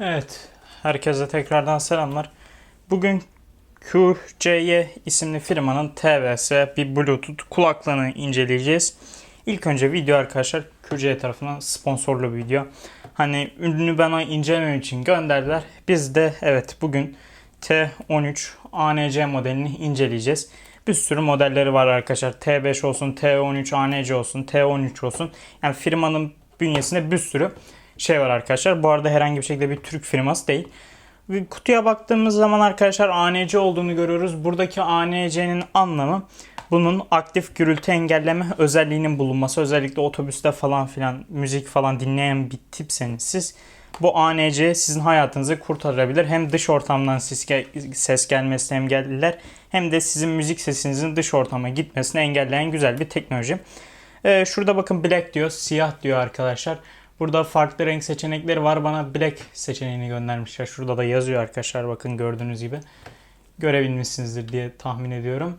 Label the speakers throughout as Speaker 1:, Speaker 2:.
Speaker 1: Evet, herkese tekrardan selamlar. Bugün QCY isimli firmanın TVS bir Bluetooth kulaklığını inceleyeceğiz. İlk önce video arkadaşlar QCY tarafından sponsorlu bir video. Hani ürünü bana incelemem için gönderdiler. Biz de evet bugün T13 ANC modelini inceleyeceğiz. Bir sürü modelleri var arkadaşlar. T5 olsun, T13 ANC olsun, T13 olsun. Yani firmanın bünyesinde bir sürü şey var arkadaşlar. Bu arada herhangi bir şekilde bir Türk firması değil. Kutuya baktığımız zaman arkadaşlar ANC olduğunu görüyoruz. Buradaki ANC'nin anlamı bunun aktif gürültü engelleme özelliğinin bulunması. Özellikle otobüste falan filan müzik falan dinleyen bir tipseniz siz bu ANC sizin hayatınızı kurtarabilir. Hem dış ortamdan ses gelmesini engeller hem de sizin müzik sesinizin dış ortama gitmesini engelleyen güzel bir teknoloji. Ee, şurada bakın black diyor, siyah diyor arkadaşlar. Burada farklı renk seçenekleri var. Bana black seçeneğini göndermişler. Şurada da yazıyor arkadaşlar bakın gördüğünüz gibi. Görebilmişsinizdir diye tahmin ediyorum.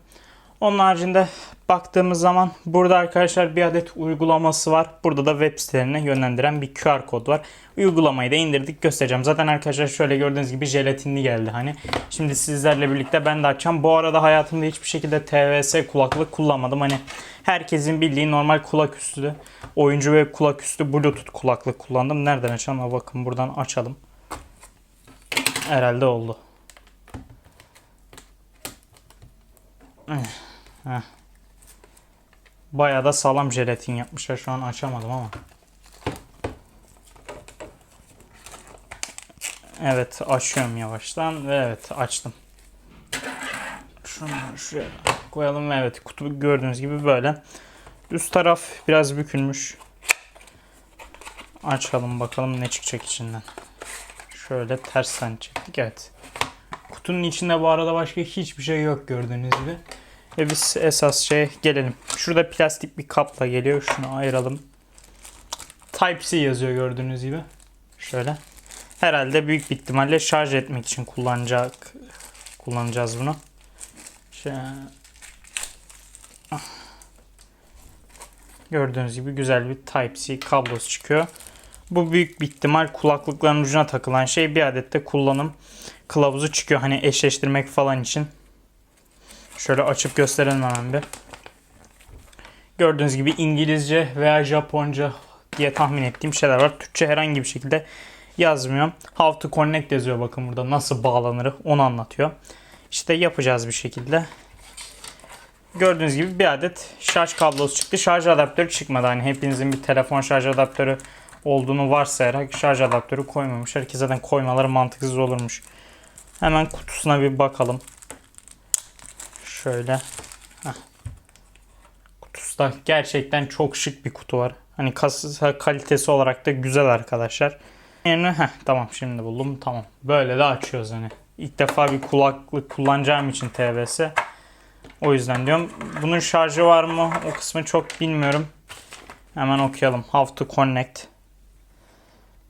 Speaker 1: Onun haricinde baktığımız zaman burada arkadaşlar bir adet uygulaması var. Burada da web sitelerine yönlendiren bir QR kod var. Uygulamayı da indirdik göstereceğim. Zaten arkadaşlar şöyle gördüğünüz gibi jelatinli geldi hani. Şimdi sizlerle birlikte ben de açacağım. Bu arada hayatımda hiçbir şekilde TVS kulaklık kullanmadım. Hani herkesin bildiği normal kulak üstü oyuncu ve kulak üstü bluetooth kulaklık kullandım. Nereden açalım? Bakın buradan açalım. Herhalde oldu. Heh. Bayağı da sağlam jelatin yapmışlar. Şu an açamadım ama. Evet açıyorum yavaştan ve evet açtım. Şunu şuraya koyalım ve evet kutu gördüğünüz gibi böyle. Üst taraf biraz bükülmüş. Açalım bakalım ne çıkacak içinden. Şöyle tersten çektik evet. Kutunun içinde bu arada başka hiçbir şey yok gördüğünüz gibi. Ve biz esas şey gelelim. Şurada plastik bir kapla geliyor. Şunu ayıralım. Type-C yazıyor gördüğünüz gibi. Şöyle. Herhalde büyük bir ihtimalle şarj etmek için kullanacak kullanacağız bunu. Ah. Gördüğünüz gibi güzel bir Type-C kablosu çıkıyor. Bu büyük bir ihtimal kulaklıkların ucuna takılan şey bir adet de kullanım kılavuzu çıkıyor. Hani eşleştirmek falan için. Şöyle açıp gösterelim hemen bir. Gördüğünüz gibi İngilizce veya Japonca diye tahmin ettiğim şeyler var. Türkçe herhangi bir şekilde yazmıyor. How to connect yazıyor bakın burada. Nasıl bağlanır onu anlatıyor. İşte yapacağız bir şekilde. Gördüğünüz gibi bir adet şarj kablosu çıktı. Şarj adaptörü çıkmadı. Hani hepinizin bir telefon şarj adaptörü olduğunu varsayarak şarj adaptörü koymamışlar ki zaten koymaları mantıksız olurmuş. Hemen kutusuna bir bakalım. Şöyle. Heh. Kutusu da gerçekten çok şık bir kutu var. Hani kasa kalitesi olarak da güzel arkadaşlar. Yani heh, tamam şimdi buldum. Tamam. Böyle de açıyoruz hani. İlk defa bir kulaklık kullanacağım için TVS. O yüzden diyorum. Bunun şarjı var mı? O kısmı çok bilmiyorum. Hemen okuyalım. How to connect.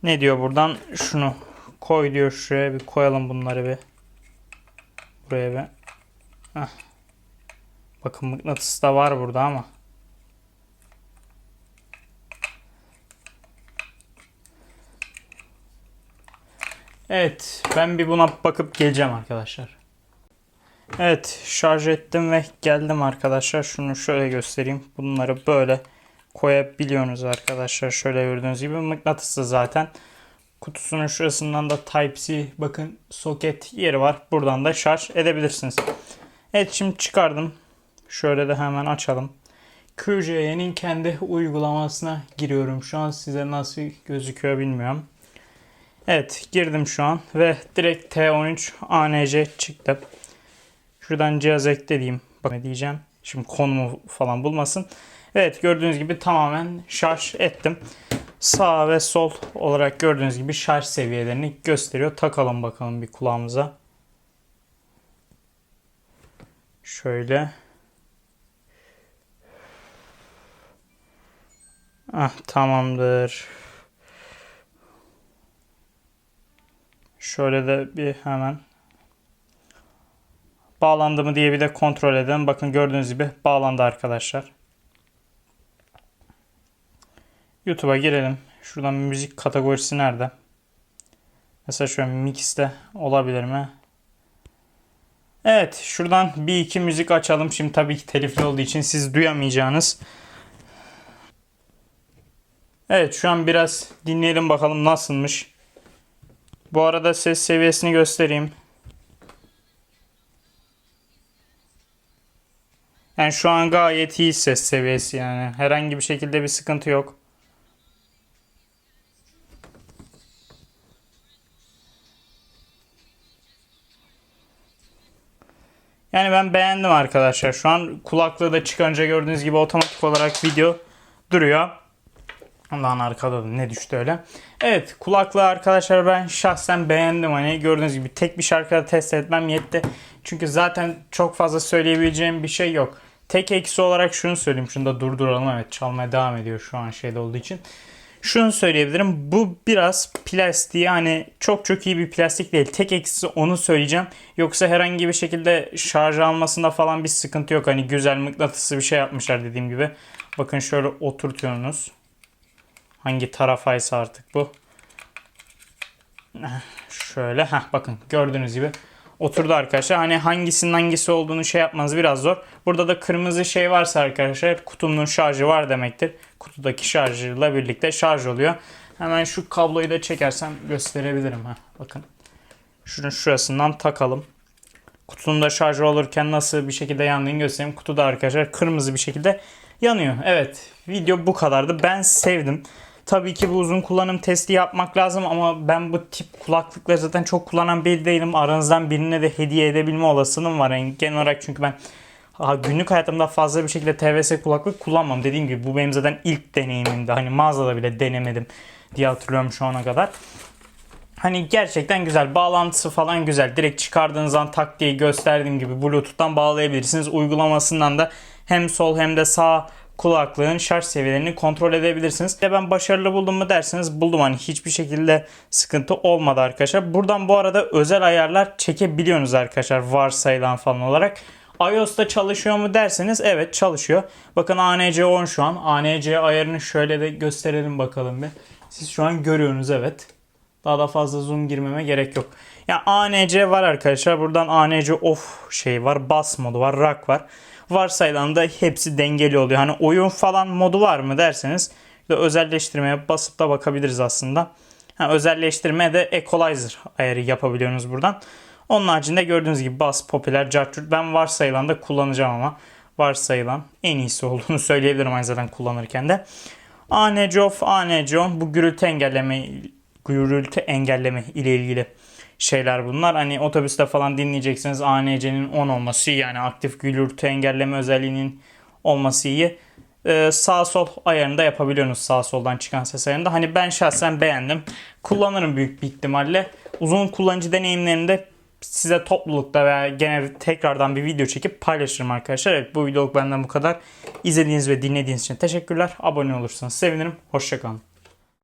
Speaker 1: Ne diyor buradan? Şunu koy diyor şuraya bir koyalım bunları bir. Buraya bir. Heh. Bakın mıknatıs da var burada ama. Evet ben bir buna bakıp geleceğim arkadaşlar. Evet şarj ettim ve geldim arkadaşlar. Şunu şöyle göstereyim. Bunları böyle koyabiliyorsunuz arkadaşlar. Şöyle gördüğünüz gibi mıknatıslı zaten. Kutusunun şurasından da Type-C bakın soket yeri var. Buradan da şarj edebilirsiniz. Evet şimdi çıkardım. Şöyle de hemen açalım. QJ'nin kendi uygulamasına giriyorum. Şu an size nasıl gözüküyor bilmiyorum. Evet girdim şu an ve direkt T13 ANC çıktı. Şuradan cihaz ekle diyeyim. Bak diyeceğim. Şimdi konumu falan bulmasın. Evet gördüğünüz gibi tamamen şarj ettim. Sağ ve sol olarak gördüğünüz gibi şarj seviyelerini gösteriyor. Takalım bakalım bir kulağımıza. Şöyle. Ah tamamdır. Şöyle de bir hemen bağlandı mı diye bir de kontrol edelim. Bakın gördüğünüz gibi bağlandı arkadaşlar. YouTube'a girelim. Şuradan müzik kategorisi nerede? Mesela an mixte olabilir mi? Evet şuradan bir iki müzik açalım. Şimdi tabii ki telifli olduğu için siz duyamayacağınız. Evet şu an biraz dinleyelim bakalım nasılmış. Bu arada ses seviyesini göstereyim. Yani şu an gayet iyi ses seviyesi yani. Herhangi bir şekilde bir sıkıntı yok. Yani ben beğendim arkadaşlar. Şu an kulaklığı da çıkarınca gördüğünüz gibi otomatik olarak video duruyor. Ondan arkada da ne düştü öyle. Evet kulaklığı arkadaşlar ben şahsen beğendim. Hani gördüğünüz gibi tek bir şarkıda test etmem yetti. Çünkü zaten çok fazla söyleyebileceğim bir şey yok. Tek eksi olarak şunu söyleyeyim. Şunu da durduralım. Evet çalmaya devam ediyor şu an şeyde olduğu için. Şunu söyleyebilirim. Bu biraz plastiği hani çok çok iyi bir plastik değil. Tek eksisi onu söyleyeceğim. Yoksa herhangi bir şekilde şarj almasında falan bir sıkıntı yok. Hani güzel mıknatıslı bir şey yapmışlar dediğim gibi. Bakın şöyle oturtuyorsunuz. Hangi tarafaysa artık bu. Şöyle ha bakın gördüğünüz gibi oturdu arkadaşlar. Hani hangisinin hangisi olduğunu şey yapmanız biraz zor. Burada da kırmızı şey varsa arkadaşlar kutunun şarjı var demektir. Kutudaki şarjıyla birlikte şarj oluyor. Hemen şu kabloyu da çekersem gösterebilirim. ha bakın. Şunun şurasından takalım. Kutunun da şarjı olurken nasıl bir şekilde yandığını göstereyim. Kutuda arkadaşlar kırmızı bir şekilde yanıyor. Evet video bu kadardı. Ben sevdim. Tabii ki bu uzun kullanım testi yapmak lazım ama ben bu tip kulaklıkları zaten çok kullanan biri değilim. Aranızdan birine de hediye edebilme olasılığım var. Yani genel olarak çünkü ben ha, günlük hayatımda fazla bir şekilde TVS kulaklık kullanmam. Dediğim gibi bu benim zaten ilk deneyimimdi. Hani mağazada bile denemedim diye hatırlıyorum şu ana kadar. Hani gerçekten güzel. Bağlantısı falan güzel. Direkt çıkardığınız an tak diye gösterdiğim gibi Bluetooth'tan bağlayabilirsiniz. Uygulamasından da hem sol hem de sağ kulaklığın şarj seviyelerini kontrol edebilirsiniz. De ben başarılı buldum mu derseniz buldum. Hani hiçbir şekilde sıkıntı olmadı arkadaşlar. Buradan bu arada özel ayarlar çekebiliyorsunuz arkadaşlar varsayılan falan olarak. iOS'ta çalışıyor mu derseniz evet çalışıyor. Bakın ANC 10 şu an. ANC ayarını şöyle de gösterelim bakalım bir. Siz şu an görüyorsunuz evet. Daha da fazla zoom girmeme gerek yok. Ya ANC var arkadaşlar. Buradan ANC off şey var. Bass modu var. Rock var. Varsayılan da hepsi dengeli oluyor. Hani oyun falan modu var mı derseniz de özelleştirmeye basıp da bakabiliriz aslında. Ha, özelleştirmeye de equalizer ayarı yapabiliyorsunuz buradan. Onun haricinde gördüğünüz gibi bass, popüler, cartçurt. Ben varsayılan da kullanacağım ama varsayılan en iyisi olduğunu söyleyebilirim aynı zamanda kullanırken de. ANC off, ANC on bu gürültü engelleme gürültü engelleme ile ilgili şeyler bunlar. Hani otobüste falan dinleyeceksiniz ANC'nin 10 olması yani aktif gürültü engelleme özelliğinin olması iyi. Ee, sağ sol ayarını da yapabiliyorsunuz sağ soldan çıkan ses ayarında. Hani ben şahsen beğendim. Kullanırım büyük bir ihtimalle. Uzun kullanıcı deneyimlerinde size toplulukta veya gene tekrardan bir video çekip paylaşırım arkadaşlar. Evet bu videoluk benden bu kadar. İzlediğiniz ve dinlediğiniz için teşekkürler. Abone olursanız sevinirim. Hoşçakalın.